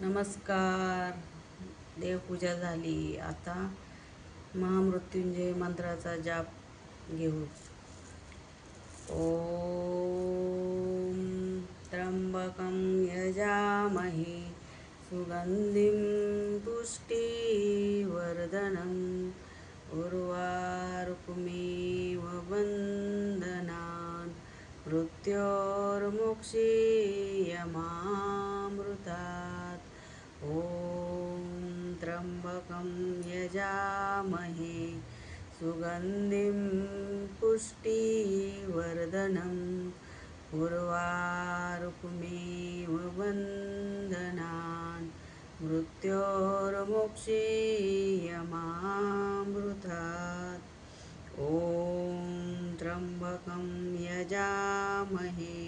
नमस्कार. देवपूजा झाली. आता महामृत्युंजय मंत्राचा जाप घेऊ. ओम त्र्यंबकं यजामहे. सुगंधिं पुष्टिवर्धनम् उर्वारुकमेव वन्दनान्. मृत्योर्मुक्षीयमामृतात् ॐ त्र्यम्बकं यजामहे सुगन्धिं पुष्टिवर्धनम् उर्वारुकमेव वन्दनान्। मृत्योर्मुक्षीयमामृतात्। ॐ त्र्यम्बकं यजामहे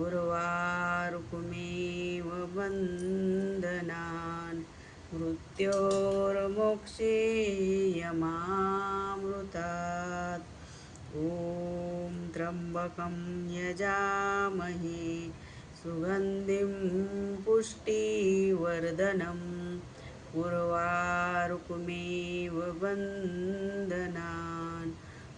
उर्वारुकमेव वन्दनान्। मृत्योर्मुक्षीयमामृतात्। ॐ त्र्यम्बकं यजामहे। सुगन्धिं पुष्टिवर्धनम् उर्वारुकमेव वन्दनान्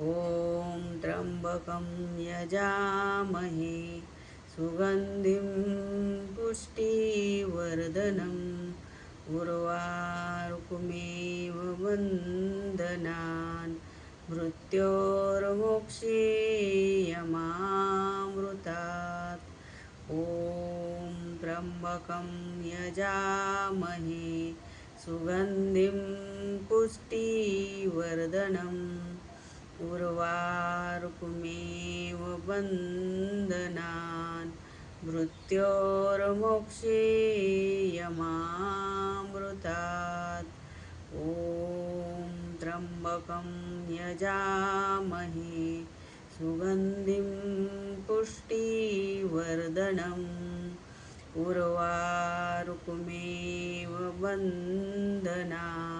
ॐ त्र्यम्बकं यजामहे सुगन्धिं पुष्टिवर्धनम् उर्वारुकमेव वन्दनान्। मृत्योर्मुक्षीयमामृतात् ॐ त्र्यम्बकं यजामहे सुगन्धिं पुष्टिवर्धनम् उर्वारुकमेव वन्दनान्। मृत्योर्मुक्षीयमामृतात्। ॐ त्र्यम्बकं यजामहे। सुगन्धिं पुष्टिवर्धनम् उर्वारुकमेव वन्दनान्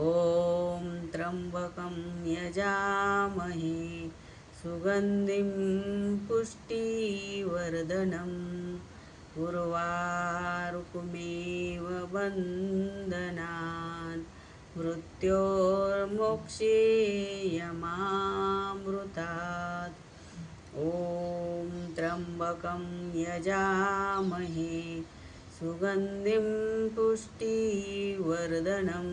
ॐ त्र्यम्बकं यजामहे सुगन्धिं पुष्टिवर्धनं उर्वारुकमेव बन्धनात् मृत्योर्मोक्षेयमामृतात् ॐ त्र्यम्बकं यजामहे सुगन्धिं पुष्टिवर्धनम्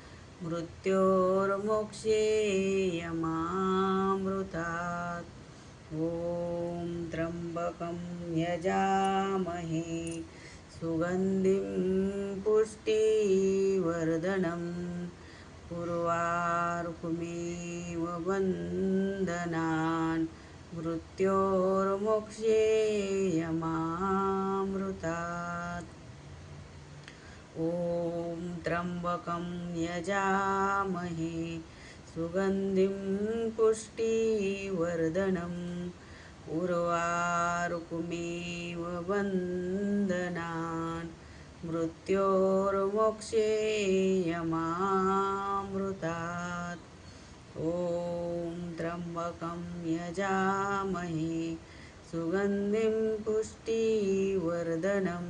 मृत्योर्मुक्षीयमामृतात् ॐ त्र्यम्बकं यजामहे। सुगन्धिं पुष्टिवर्धनम् उर्वारुकमेव वन्दनान्। मृत्योर्मुक्षीयमामृतात् त्र्यम्बकं यजामहे सुगन्धिं पुष्टिवर्धनम् उर्वारुकुमेव वन्दनान् मृत्योर्मोक्षेयमामृतात् ॐ त्र्यम्बकं यजामहे सुगन्धिं पुष्टिवर्धनम्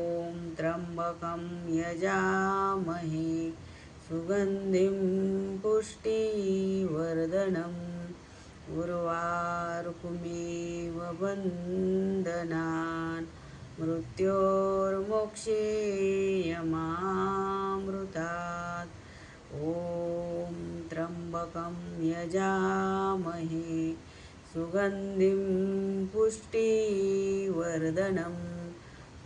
त्र्यम्बकं यजामहे। सुगन्धिं पुष्टिवर्धनम् उर्वारुकुमेव वन्दनान्। मृत्योर्मोक्षेयमामृतात्। ॐ त्र्यम्बकं यजामहे। सुगन्धिं पुष्टिवर्धनम्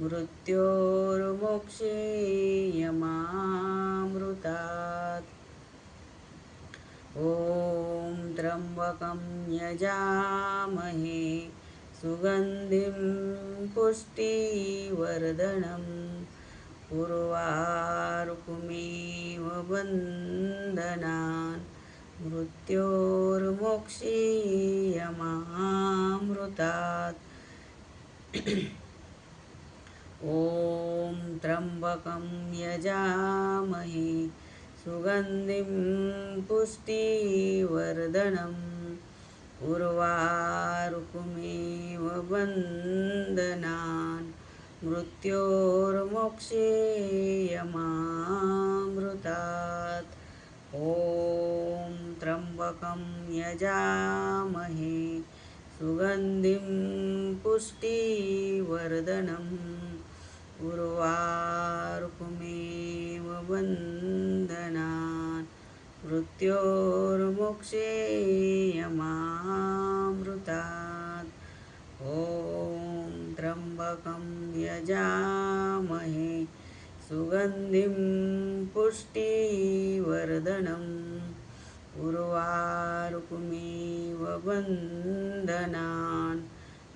मृत्योर्मोक्षे यमामृतात् ॐ त्र्यम्बकं यजामहे सुगन्धिं पुष्टिवर्धनं पूर्वारुकुमेव बन्धनान् मृत्योर्मोक्षीयमामृतात्। ॐ त्र्यम्बकं यजामहे सुगन्धिं पुष्टिवर्धनम् उर्वारुकुमेव वन्दनान् मृत्योर्मोक्षेयमामृतात् ॐ त्र्यम्बकं यजामहे सुगन्धिं पुष्टिवर्धनम् उर्वारुकुमेव वन्दनान्। मृत्योर्मोक्षेयमामृतात् ॐ त्र्यम्बकं यजामहे। सुगन्धिं पुष्टिवर्धनम् उर्वारुकुमेव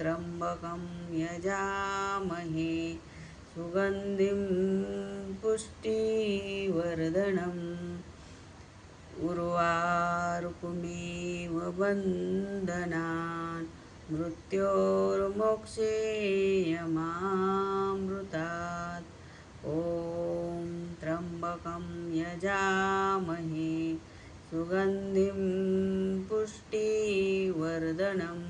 त्र्यम्बकं यजामहे सुगन्धिं पुष्टिवर्धनम्। उर्वारुकुमेव वन्दनान् मृत्योर्मोक्षेयमामृतात्। ॐ त्र्यम्बकं यजामहे सुगन्धिं पुष्टिवर्धनम्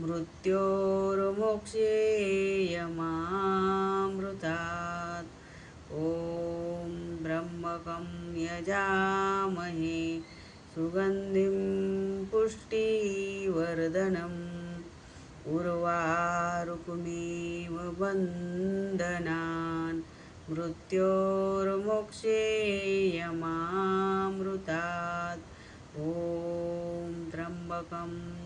मृत्योर्मोक्षेयमामृतात्। ॐ ब्रह्मकं यजामहे सुगन्धिं पुष्टिवर्धनम्। उर्वारुकमेव बन्धनान् मृत्योर्मोक्षेयमामृतात्। ॐ त्र्यम्बकं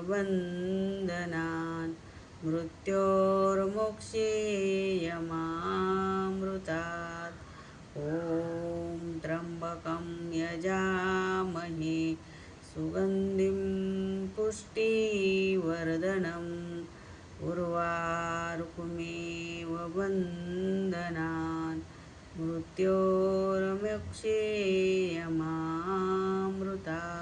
बन्धनान् मृत्योर्मोक्षेयमामृतात्। ॐ त्र्यम्बकं यजामहे। सुगन्धिं पुष्टिवर्धनम् उर्वारुकमेव बन्धनान् मृत्योर्मोक्षेयमामृतात्। ॐ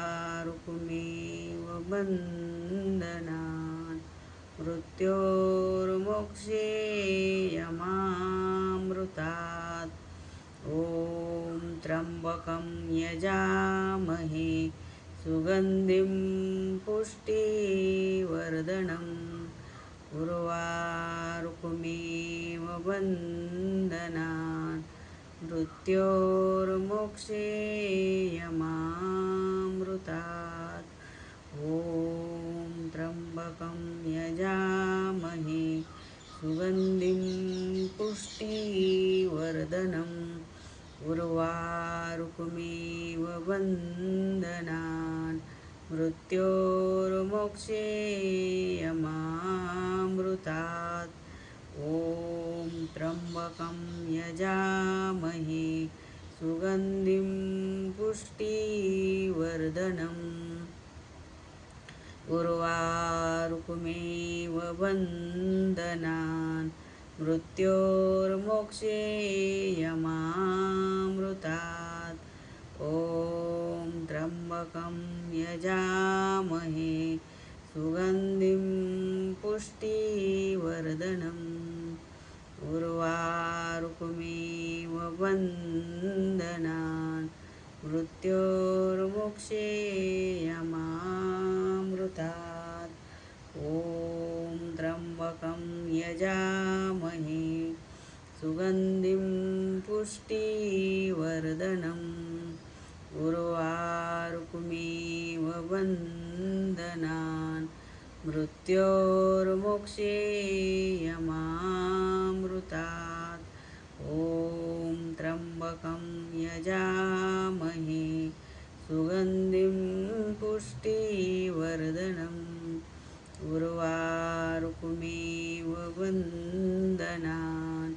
उर्वारुकमेव बन्धनान् मृत्योर्मोक्षेयमामृतात्। ॐ त्र्यम्बकं यजामहे सुगन्धिं पुष्टिवर्धनम् उर्वारुकमेव बन्धनान् मृत्योर्मोक्षेयमामृतात् त्र्यम्बकं यजामहे सुगन्धिं पुष्टिवर्धनम् उर्वारुकमेव बन्धनान् मृत्योर्मोक्षेयमामृतात् ॐ त्र्यम्बकं यजामहे सुगन्धिं पुष्टिवर्धनम् उर्वारुकमेव बन्धनान् मृत्योर्मोक्षेयमामृतात् ॐ त्र्यम्बकं यजामहे। सुगन्धिं पुष्टिवर्धनम् उर्वारुकमेव बन्धनान् मृत्योर्मोक्षेयमामृतात्। ॐ त्र्यम्बकं यजामहे। सुगन्धिं पुष्टिवर्धनम् उर्वारुकमेव बन्धनान् मृत्योर्मोक्षेयमामृतात् ॐ त्र्यम्बकं यजामहे। सुगन्धिं पुष्टिवर्धनम् उर्वारुकमेव बन्धनान्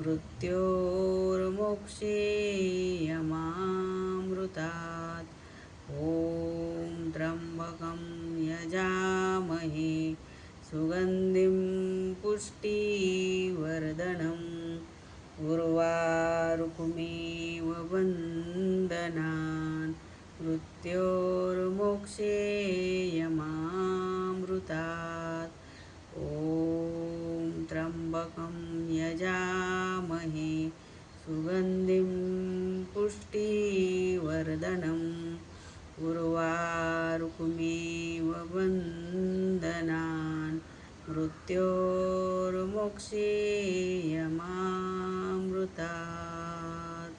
मृत्योर्मोक्षेयमामृतात् ॐ त्र्यम्बकं यजामहे। सुगन्धिं पुष्टिवर्धनम् उर्वारुकमेव बन्धनान् मृत्योर्मोक्षेयमामृतात् ॐ त्र्यम्बकं यजामहे। सुगन्धिं पुष्टिवर्धनम् उर्वारुकमेव बन्धनान् अमृतात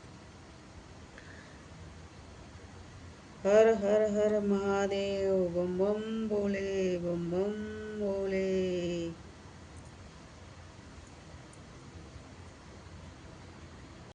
हर हर हर महादेव बम बम बोले बम बम बोले।